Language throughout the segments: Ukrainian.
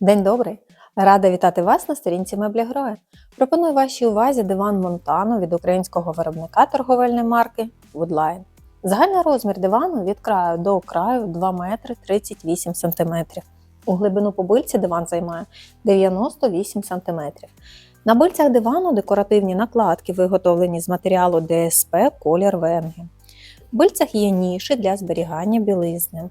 День добрий! Рада вітати вас на сторінці меблі Героя. Пропоную вашій увазі диван Монтано від українського виробника торговельної марки Woodline. Загальний розмір дивану від краю до краю 2 метри 38 см. У глибину по бильці диван займає 98 см. На бильцях дивану декоративні накладки, виготовлені з матеріалу ДСП колір Венги. В бильцях є ніші для зберігання білизни.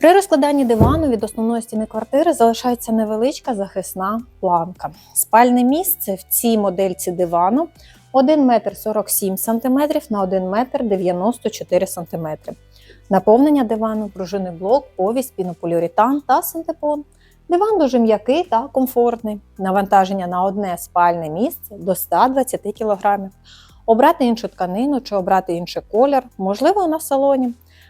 При розкладанні дивану від основної стіни квартири залишається невеличка захисна планка. Спальне місце в цій модельці дивану 1 метр 47 см на 1 метр 94 см. Наповнення дивану, пружинний блок, повість, пінополіуретан та синтепон. Диван дуже м'який та комфортний. Навантаження на одне спальне місце до 120 кг. Обрати іншу тканину чи обрати інший колір, можливо, на салоні.